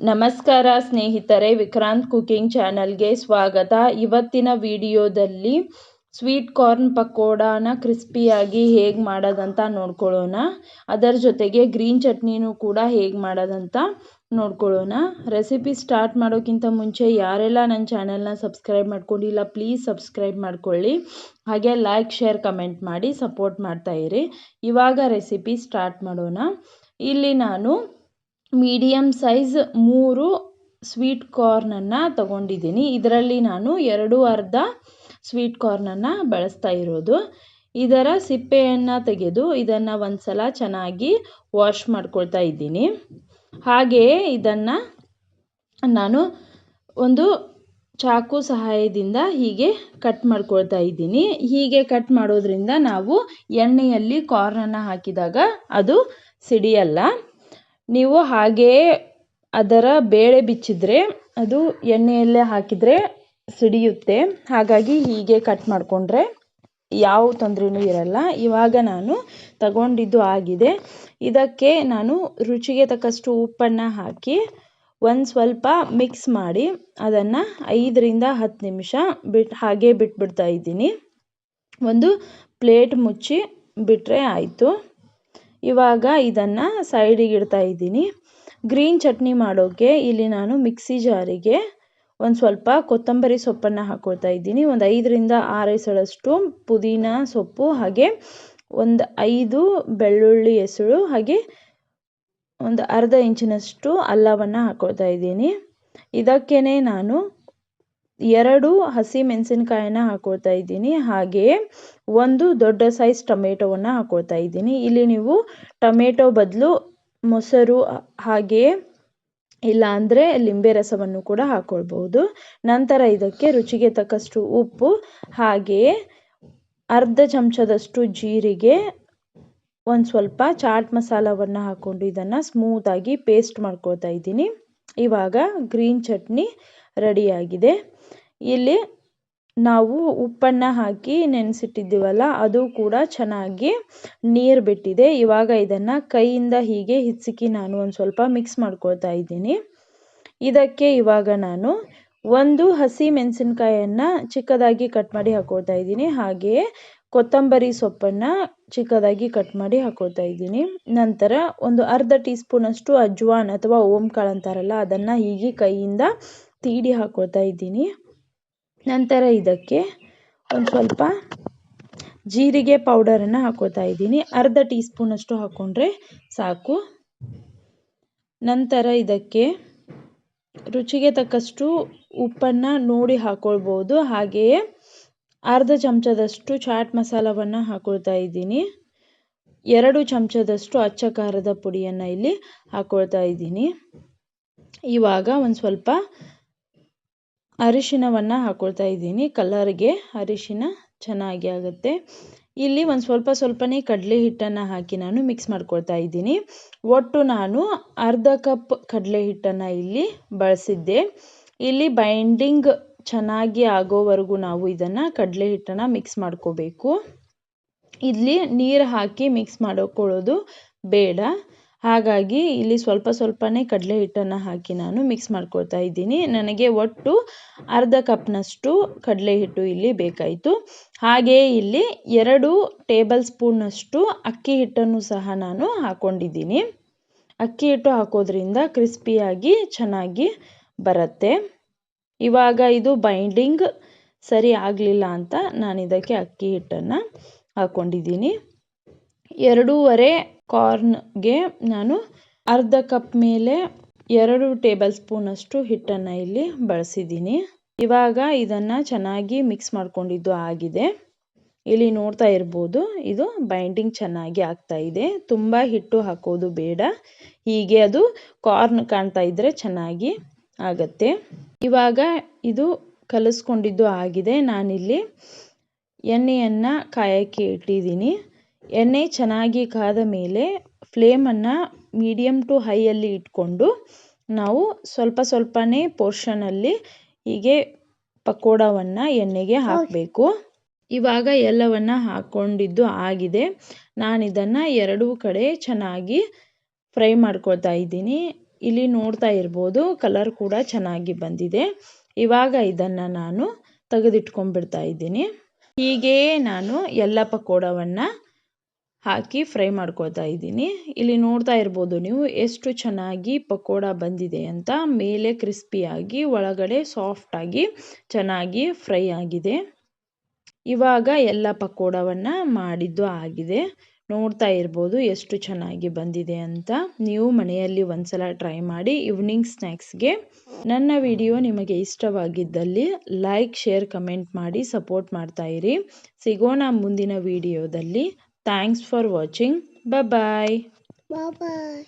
ನಮಸ್ಕಾರ ಸ್ನೇಹಿತರೆ, ವಿಕ್ರಾಂತ್ ಕುಕಿಂಗ್ ಚಾನಲ್ಗೆ ಸ್ವಾಗತ. ಇವತ್ತಿನ ವಿಡಿಯೋದಲ್ಲಿ ಸ್ವೀಟ್ ಕಾರ್ನ್ ಪಕೋಡಾನ ಕ್ರಿಸ್ಪಿಯಾಗಿ ಹೇಗೆ ಮಾಡೋದಂತ ನೋಡ್ಕೊಳ್ಳೋಣ. ಅದರ ಜೊತೆಗೆ ಗ್ರೀನ್ ಚಟ್ನಿನೂ ಕೂಡ ಹೇಗೆ ಮಾಡೋದಂತ ನೋಡ್ಕೊಳ್ಳೋಣ. ರೆಸಿಪಿ ಸ್ಟಾರ್ಟ್ ಮಾಡೋಕ್ಕಿಂತ ಮುಂಚೆ ಯಾರೆಲ್ಲ ನನ್ನ ಚಾನಲ್ನ ಸಬ್ಸ್ಕ್ರೈಬ್ ಮಾಡ್ಕೊಂಡಿಲ್ಲ, ಪ್ಲೀಸ್ ಸಬ್ಸ್ಕ್ರೈಬ್ ಮಾಡ್ಕೊಳ್ಳಿ. ಹಾಗೆ ಲೈಕ್, ಶೇರ್, ಕಮೆಂಟ್ ಮಾಡಿ ಸಪೋರ್ಟ್ ಮಾಡ್ತಾಯಿರಿ ಇವಾಗ ರೆಸಿಪಿ ಸ್ಟಾರ್ಟ್ ಮಾಡೋಣ. ಇಲ್ಲಿ ನಾನು ಮೀಡಿಯಮ್ ಸೈಜ್ ಮೂರು ಸ್ವೀಟ್ ಕಾರ್ನನ್ನು ತಗೊಂಡಿದ್ದೀನಿ. ಇದರಲ್ಲಿ ನಾನು ಎರಡು ಅರ್ಧ ಸ್ವೀಟ್ ಕಾರ್ನನ್ನು ಬಳಸ್ತಾ ಇರೋದು. ಇದರ ಸಿಪ್ಪೆಯನ್ನು ತೆಗೆದು ಇದನ್ನು ಒಂದು ಸಲ ಚೆನ್ನಾಗಿ ವಾಶ್ ಮಾಡ್ಕೊಳ್ತಾ ಇದ್ದೀನಿ. ಹಾಗೆಯೇ ಇದನ್ನು ನಾನು ಒಂದು ಚಾಕು ಸಹಾಯದಿಂದ ಹೀಗೆ ಕಟ್ ಮಾಡ್ಕೊಳ್ತಾ ಇದ್ದೀನಿ. ಹೀಗೆ ಕಟ್ ಮಾಡೋದ್ರಿಂದ ನಾವು ಎಣ್ಣೆಯಲ್ಲಿ ಕಾರ್ನನ್ನು ಹಾಕಿದಾಗ ಅದು ಸಿಡಿಯಲ್ಲ. ನೀವು ಹಾಗೆಯೇ ಅದರ ಬೇಳೆ ಬಿಚ್ಚಿದ್ರೆ ಅದು ಎಣ್ಣೆಯಲ್ಲೇ ಹಾಕಿದರೆ ಸಿಡಿಯುತ್ತೆ. ಹಾಗಾಗಿ ಹೀಗೆ ಕಟ್ ಮಾಡಿಕೊಂಡ್ರೆ ಯಾವ ತೊಂದರೆನೂ ಇರಲ್ಲ. ಇವಾಗ ನಾನು ತಗೊಂಡಿದ್ದು ಆಗಿದೆ. ಇದಕ್ಕೆ ನಾನು ರುಚಿಗೆ ತಕ್ಕಷ್ಟು ಉಪ್ಪನ್ನು ಹಾಕಿ ಒಂದು ಸ್ವಲ್ಪ ಮಿಕ್ಸ್ ಮಾಡಿ ಅದನ್ನು ಐದರಿಂದ ಹತ್ತು ನಿಮಿಷ ಬಿಟ್ಟು ಹಾಗೆ ಬಿಟ್ಬಿಡ್ತಾ ಇದ್ದೀನಿ. ಒಂದು ಪ್ಲೇಟ್ ಮುಚ್ಚಿ ಬಿಟ್ಟರೆ ಆಯಿತು. ಇವಾಗ ಇದನ್ನು ಸೈಡಿಗೆ ಇಡ್ತಾ ಇದ್ದೀನಿ. ಗ್ರೀನ್ ಚಟ್ನಿ ಮಾಡೋಕ್ಕೆ ಇಲ್ಲಿ ನಾನು ಮಿಕ್ಸಿ ಜಾರಿಗೆ ಒಂದು ಸ್ವಲ್ಪ ಕೊತ್ತಂಬರಿ ಸೊಪ್ಪನ್ನು ಹಾಕ್ಕೊಳ್ತಾ ಇದ್ದೀನಿ. ಒಂದು ಐದರಿಂದ ಆರು ಎಸಳಷ್ಟು ಪುದೀನ ಸೊಪ್ಪು ಹಾಗೆ ಒಂದು ಐದು ಬೆಳ್ಳುಳ್ಳಿ ಹೆಸಳು ಹಾಗೆ ಒಂದು ಅರ್ಧ ಇಂಚಿನಷ್ಟು ಅಲ್ಲವನ್ನು ಹಾಕ್ಕೊಳ್ತಾ ಇದ್ದೀನಿ. ಇದಕ್ಕೇ ನಾನು ಎರಡು ಹಸಿ ಮೆಣಸಿನ್ಕಾಯನ್ನ ಹಾಕ್ಕೊಳ್ತಾ ಇದ್ದೀನಿ. ಹಾಗೆಯೇ ಒಂದು ದೊಡ್ಡ ಸೈಜ್ ಟೊಮೆಟೊವನ್ನು ಹಾಕೊಳ್ತಾ ಇದ್ದೀನಿ. ಇಲ್ಲಿ ನೀವು ಟೊಮೆಟೊ ಬದಲು, ಮೊಸರು ಹಾಗೆಯೇ ಇಲ್ಲ ಅಂದರೆ ಲಿಂಬೆ ರಸವನ್ನು ಕೂಡ ಹಾಕ್ಕೊಳ್ಬಹುದು ನಂತರ ಇದಕ್ಕೆ ರುಚಿಗೆ ತಕ್ಕಷ್ಟು ಉಪ್ಪು, ಹಾಗೆಯೇ ಅರ್ಧ ಚಮಚದಷ್ಟು ಜೀರಿಗೆ, ಒಂದು ಸ್ವಲ್ಪ ಚಾಟ್ ಮಸಾಲವನ್ನು ಹಾಕ್ಕೊಂಡು ಇದನ್ನು ಸ್ಮೂತಾಗಿ ಪೇಸ್ಟ್ ಮಾಡ್ಕೊಳ್ತಾ ಇದ್ದೀನಿ. ಇವಾಗ ಗ್ರೀನ್ ಚಟ್ನಿ ರೆಡಿಯಾಗಿದೆ ಇಲ್ಲಿ ನಾವು ಉಪ್ಪನ್ನು ಹಾಕಿ ನೆನೆಸಿಟ್ಟಿದ್ದೀವಲ್ಲ, ಅದು ಕೂಡ ಚೆನ್ನಾಗಿ ನೀರು ಬಿಟ್ಟಿದೆ. ಇವಾಗ ಇದನ್ನು ಕೈಯಿಂದ ಹೀಗೆ ಹಿಚ್ಚಿಕ್ಕಿ ನಾನು ಒಂದು ಸ್ವಲ್ಪ ಮಿಕ್ಸ್ ಮಾಡ್ಕೊಳ್ತಾ ಇದ್ದೀನಿ. ಇದಕ್ಕೆ ಇವಾಗ ನಾನು ಒಂದು ಹಸಿ ಮೆಣಸಿನ್ಕಾಯನ್ನು ಚಿಕ್ಕದಾಗಿ ಕಟ್ ಮಾಡಿ ಹಾಕೊಳ್ತಾ ಇದ್ದೀನಿ. ಹಾಗೆಯೇ ಕೊತ್ತಂಬರಿ ಸೊಪ್ಪನ್ನು ಚಿಕ್ಕದಾಗಿ ಕಟ್ ಮಾಡಿ ಹಾಕೊಳ್ತಾ ಇದ್ದೀನಿ. ನಂತರ ಒಂದು ಅರ್ಧ ಟೀ ಸ್ಪೂನಷ್ಟು ಅಜ್ವಾನ್ ಅಥವಾ ಓಂಕಾಳು ಅಂತಾರಲ್ಲ, ಅದನ್ನು ಹೀಗೆ ಕೈಯಿಂದ ತೀಡಿ ಹಾಕೊಳ್ತಾ ಇದ್ದೀನಿ. ನಂತರ ಇದಕ್ಕೆ ಒಂದು ಸ್ವಲ್ಪ ಜೀರಿಗೆ ಪೌಡರನ್ನು ಹಾಕೋತಾ ಇದ್ದೀನಿ. ಅರ್ಧ ಟೀ ಸ್ಪೂನಷ್ಟು ಹಾಕ್ಕೊಂಡ್ರೆ ಸಾಕು. ನಂತರ ಇದಕ್ಕೆ ರುಚಿಗೆ ತಕ್ಕಷ್ಟು ಉಪ್ಪನ್ನು ನೋಡಿ ಹಾಕ್ಕೊಳ್ಬೋದು ಹಾಗೆಯೇ ಅರ್ಧ ಚಮಚದಷ್ಟು ಚಾಟ್ ಮಸಾಲವನ್ನು ಹಾಕ್ಕೊಳ್ತಾ ಇದ್ದೀನಿ. ಎರಡು ಚಮಚದಷ್ಟು ಅಚ್ಚ ಖಾರದ ಪುಡಿಯನ್ನು ಇಲ್ಲಿ ಹಾಕ್ಕೊಳ್ತಾ ಇದ್ದೀನಿ. ಇವಾಗ ಒಂದು ಸ್ವಲ್ಪ ಅರಿಶಿನವನ್ನು ಹಾಕ್ಕೊಳ್ತಾ ಇದ್ದೀನಿ. ಕಲರ್ಗೆ ಅರಿಶಿನ ಚೆನ್ನಾಗಿ ಆಗುತ್ತೆ. ಇಲ್ಲಿ ಒಂದು ಸ್ವಲ್ಪ ಸ್ವಲ್ಪನೇ ಕಡಲೆ ಹಿಟ್ಟನ್ನು ಹಾಕಿ ನಾನು ಮಿಕ್ಸ್ ಮಾಡ್ಕೊಳ್ತಾ ಇದ್ದೀನಿ. ಒಟ್ಟು ನಾನು ಅರ್ಧ ಕಪ್ ಕಡಲೆ ಹಿಟ್ಟನ್ನು ಇಲ್ಲಿ ಬಳಸಿದ್ದೆ. ಇಲ್ಲಿ ಬೈಂಡಿಂಗ್ ಚೆನ್ನಾಗಿ ಆಗೋವರೆಗೂ ನಾವು ಇದನ್ನು ಕಡಲೆ ಹಿಟ್ಟನ್ನು ಮಿಕ್ಸ್ ಮಾಡ್ಕೋಬೇಕು. ಇಲ್ಲಿ ನೀರು ಹಾಕಿ ಮಿಕ್ಸ್ ಮಾಡಿಕೊಳ್ಳೋದು ಬೇಡ. ಹಾಗಾಗಿ ಇಲ್ಲಿ ಸ್ವಲ್ಪ ಸ್ವಲ್ಪನೇ ಕಡಲೆ ಹಿಟ್ಟನ್ನು ಹಾಕಿ ನಾನು ಮಿಕ್ಸ್ ಮಾಡ್ಕೊಳ್ತಾ ಇದ್ದೀನಿ. ನನಗೆ ಒಟ್ಟು ಅರ್ಧ ಕಪ್ನಷ್ಟು ಕಡಲೆ ಹಿಟ್ಟು ಇಲ್ಲಿ ಬೇಕಾಯಿತು. ಹಾಗೆಯೇ ಇಲ್ಲಿ ಎರಡು ಟೇಬಲ್ ಸ್ಪೂನ್ನಷ್ಟು ಅಕ್ಕಿ ಹಿಟ್ಟನ್ನು ಸಹ ನಾನು ಹಾಕ್ಕೊಂಡಿದ್ದೀನಿ ಅಕ್ಕಿ ಹಿಟ್ಟು ಹಾಕೋದ್ರಿಂದ ಕ್ರಿಸ್ಪಿಯಾಗಿ ಚೆನ್ನಾಗಿ ಬರುತ್ತೆ. ಇವಾಗ ಇದು ಬೈಂಡಿಂಗ್ ಸರಿ ಆಗಲಿಲ್ಲ ಅಂತ ನಾನು ಇದಕ್ಕೆ ಅಕ್ಕಿ ಹಿಟ್ಟನ್ನು ಹಾಕ್ಕೊಂಡಿದ್ದೀನಿ ಎರಡೂವರೆ ಕಾರ್ನ್ಗೆ ನಾನು ಅರ್ಧ ಕಪ್ ಮೇಲೆ ಎರಡು ಟೇಬಲ್ ಸ್ಪೂನಷ್ಟು ಹಿಟ್ಟನ್ನು ಇಲ್ಲಿ ಬಳಸಿದ್ದೀನಿ. ಇವಾಗ ಇದನ್ನು ಚೆನ್ನಾಗಿ ಮಿಕ್ಸ್ ಮಾಡ್ಕೊಂಡಿದ್ದು ಆಗಿದೆ. ಇಲ್ಲಿ ನೋಡ್ತಾ ಇರ್ಬೋದು, ಇದು ಬೈಂಡಿಂಗ್ ಚೆನ್ನಾಗಿ ಆಗ್ತಾ ಇದೆ. ತುಂಬ ಹಿಟ್ಟು ಹಾಕೋದು ಬೇಡ. ಹೀಗೆ ಅದು ಕಾರ್ನ್ ಕಾಣ್ತಾ ಇದ್ದರೆ ಚೆನ್ನಾಗಿ ಆಗತ್ತೆ. ಇವಾಗ ಇದು ಕಲಿಸ್ಕೊಂಡಿದ್ದು ಆಗಿದೆ. ನಾನಿಲ್ಲಿ ಎಣ್ಣೆಯನ್ನು ಕಾಯೋಕ್ಕೆ ಇಟ್ಟಿದ್ದೀನಿ. ಎಣ್ಣೆ ಚೆನ್ನಾಗಿ ಕಾದ ಮೇಲೆ ಫ್ಲೇಮನ್ನು ಮೀಡಿಯಮ್ ಟು ಹೈಯಲ್ಲಿ ಇಟ್ಕೊಂಡು ನಾವು ಸ್ವಲ್ಪ ಸ್ವಲ್ಪನೇ ಪೋರ್ಷನಲ್ಲಿ ಹೀಗೆ ಪಕೋಡವನ್ನು ಎಣ್ಣೆಗೆ ಹಾಕಬೇಕು. ಇವಾಗ ಎಲ್ಲವನ್ನು ಹಾಕ್ಕೊಂಡಿದ್ದು ಆಗಿದೆ. ನಾನಿದನ್ನು ಎರಡೂ ಕಡೆ ಚೆನ್ನಾಗಿ ಫ್ರೈ ಮಾಡ್ಕೊಳ್ತಾ ಇದ್ದೀನಿ. ಇಲ್ಲಿ ನೋಡ್ತಾ ಇರ್ಬೋದು ಕಲರ್ ಕೂಡ ಚೆನ್ನಾಗಿ ಬಂದಿದೆ. ಇವಾಗ ಇದನ್ನು ನಾನು ತೆಗೆದಿಟ್ಕೊಂಡ್ಬಿಡ್ತಾ ಇದ್ದೀನಿ. ಹೀಗೆಯೇ ನಾನು ಎಲ್ಲ ಪಕೋಡವನ್ನು ಹಾಕಿ ಫ್ರೈ ಮಾಡ್ಕೊಳ್ತಾ ಇದ್ದೀನಿ. ಇಲ್ಲಿ ನೋಡ್ತಾ ಇರ್ಬೋದು ನೀವು ಎಷ್ಟು ಚೆನ್ನಾಗಿ ಪಕೋಡ ಬಂದಿದೆ ಅಂತ. ಮೇಲೆ ಕ್ರಿಸ್ಪಿಯಾಗಿ ಒಳಗಡೆ ಸಾಫ್ಟಾಗಿ ಚೆನ್ನಾಗಿ ಫ್ರೈ ಆಗಿದೆ. ಇವಾಗ ಎಲ್ಲ ಪಕೋಡವನ್ನು ಮಾಡಿದ್ದು ಆಗಿದೆ. ನೋಡ್ತಾ ಇರ್ಬೋದು ಎಷ್ಟು ಚೆನ್ನಾಗಿ ಬಂದಿದೆ ಅಂತ. ನೀವು ಮನೆಯಲ್ಲಿ ಒಂದ್ಸಲ ಟ್ರೈ ಮಾಡಿ ಈವ್ನಿಂಗ್ ಸ್ನ್ಯಾಕ್ಸ್ಗೆ ನನ್ನ ವಿಡಿಯೋ ನಿಮಗೆ ಇಷ್ಟವಾಗಿದ್ದಲ್ಲಿ ಲೈಕ್, ಶೇರ್, ಕಮೆಂಟ್ ಮಾಡಿ ಸಪೋರ್ಟ್ ಮಾಡ್ತಾ ಇರಿ. ಸಿಗೋಣ ಮುಂದಿನ ವಿಡಿಯೋದಲ್ಲಿ. Thanks for watching. Bye-bye. Bye-bye.